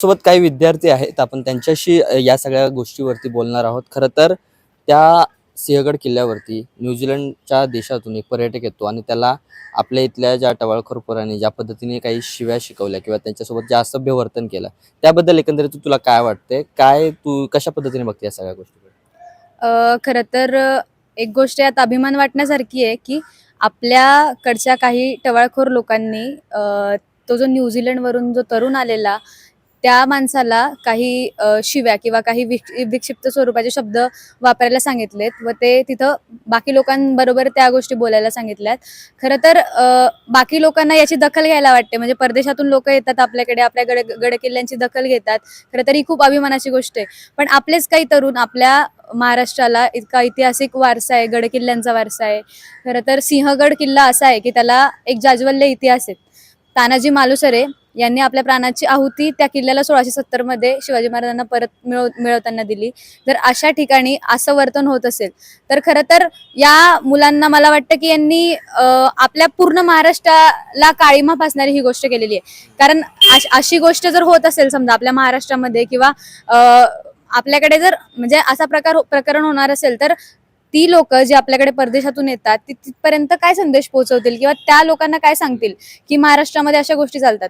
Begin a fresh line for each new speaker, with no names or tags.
सोबत काही विद्यार्थी आहेत आपण त्यांच्याशी या सगळ्या गोष्टीवरती बोलणार आहोत. खरं तर त्या सिंहगड किल्ल्यावरती न्यूझीलंडच्या देशातून एक पर्यटक येतो आणि त्याला आपल्या इथल्या ज्या टवाळखोर पोरांनी ज्या पद्धतीने काही शिव्या शिकवल्या किंवा त्यांच्यासोबत जे असभ्य वर्तन केलं त्याबद्दल एकंदरीत तुला काय वाटते काय तू कशा पद्धतीने बघते या सगळ्या गोष्टी
खरं तर एक गोष्ट यात अभिमान वाटण्यासारखी आहे की आपल्याकडच्या काही टवाळखोर लोकांनी तो जो न्यूझीलंडवरून जो तरुण आलेला त्या माणसाला काही शिव्या किंवा काही विक्षिप्त स्वरूपाचे शब्द वापरायला सांगितलेत व ते तिथं बाकी लोकांबरोबर त्या गोष्टी बोलायला सांगितल्यात. खरं तर बाकी लोकांना याची दखल घ्यायला वाटते. म्हणजे परदेशातून लोक येतात आपल्याकडे आपल्या गड गडकिल्ल्यांची दखल घेतात. खरं तर ही खूप अभिमानाची गोष्ट आहे. पण आपलेच काही तरुण आपल्या महाराष्ट्राला इतका ऐतिहासिक वारसा आहे गडकिल्ल्यांचा वारसा आहे. खरं तर सिंहगड किल्ला असा आहे की त्याला एक जाज्वल्य इतिहास आहे. तानाजी मालुसरे यांनी आपल्या प्राणाची आहुती त्या किल्ल्याला सोळाशे सत्तरमध्ये शिवाजी महाराजांना परत मिळव मिळवताना दिली. जर अशा ठिकाणी असं वर्तन होत असेल तर खरं तर या मुलांना मला वाटतं की यांनी आपल्या पूर्ण महाराष्ट्राला काळीमा फासणारी ही गोष्ट केलेली आहे. कारण अशी गोष्ट जर होत असेल समजा आपल्या महाराष्ट्रामध्ये किंवा आपल्याकडे जर म्हणजे असा प्रकार प्रकरण होणार असेल तर ती लोक जी आपल्याकडे परदेशातून येतात ती तिथपर्यंत काय संदेश पोहोचवतील किंवा त्या लोकांना काय सांगतील की महाराष्ट्रामध्ये अशा गोष्टी चालतात?